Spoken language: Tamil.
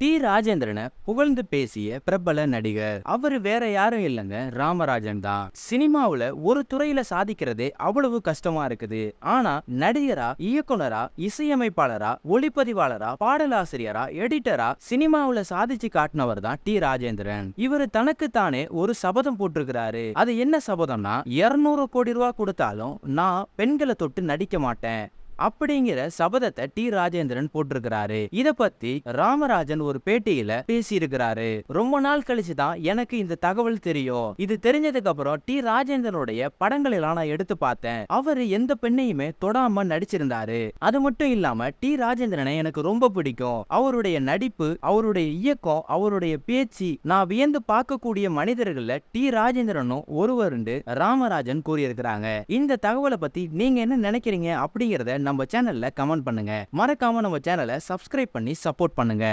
டி. ராஜேந்திரனை புகழ்ந்து பேசிய பிரபல நடிகர். அவரு வேற யாரும் இல்லைங்க ராமராஜன் தான். சினிமாவுல ஒரு துறையில சாதிக்கிறதே அவ்வளவு கஷ்டமா இருக்குது. ஆனா நடிகரா இயக்குனரா இசையமைப்பாளரா ஒளிப்பதிவாளரா பாடலாசிரியரா எடிட்டரா சினிமாவுல சாதிச்சு காட்டினவர் தான் டி. ராஜேந்திரன். இவரு தனக்கு தானே ஒரு சபதம் போட்டிருக்கிறாரு. அது என்ன சபதம்னா இருநூறு கோடி ரூபா கொடுத்தாலும் நான் பெண்களை தொட்டு நடிக்க மாட்டேன். அப்படிங்கிற சபதத்தை டி. ராஜேந்திரன் போட்டிருக்கிறாரு. இத பத்தி ராமராஜன் ஒரு பேட்டியில பேசியிருக்கிறாரு. ரொம்ப நாள் கழிச்சு தான் எனக்கு இந்த தகவல் தெரியும். இது தெரிஞ்சதுக்கு அப்புறம் டி. ராஜேந்திரனுடைய படங்களில நான் எடுத்து பார்த்தேன். அவரு எந்த பெண்ணையுமே தொடாம நடிச்சிருந்தாரு. அது மட்டும் இல்லாம டி. ராஜேந்திரனை எனக்கு ரொம்ப பிடிக்கும். அவருடைய நடிப்பு அவருடைய இயக்கம் அவருடைய பேச்சு நான் வியந்து பார்க்கக்கூடிய மனிதர்கள்ல டி. ராஜேந்திரனும் ஒருவருண்டு ராமராஜன் கூறியிருக்கிறாங்க. இந்த தகவலை பத்தி நீங்க என்ன நினைக்கிறீங்க அப்படிங்கறத நம்ம சேனல்ல கமெண்ட் பண்ணுங்க. மறக்காம நம்ம சேனலை சப்ஸ்கிரைப் பண்ணி சப்போர்ட் பண்ணுங்க.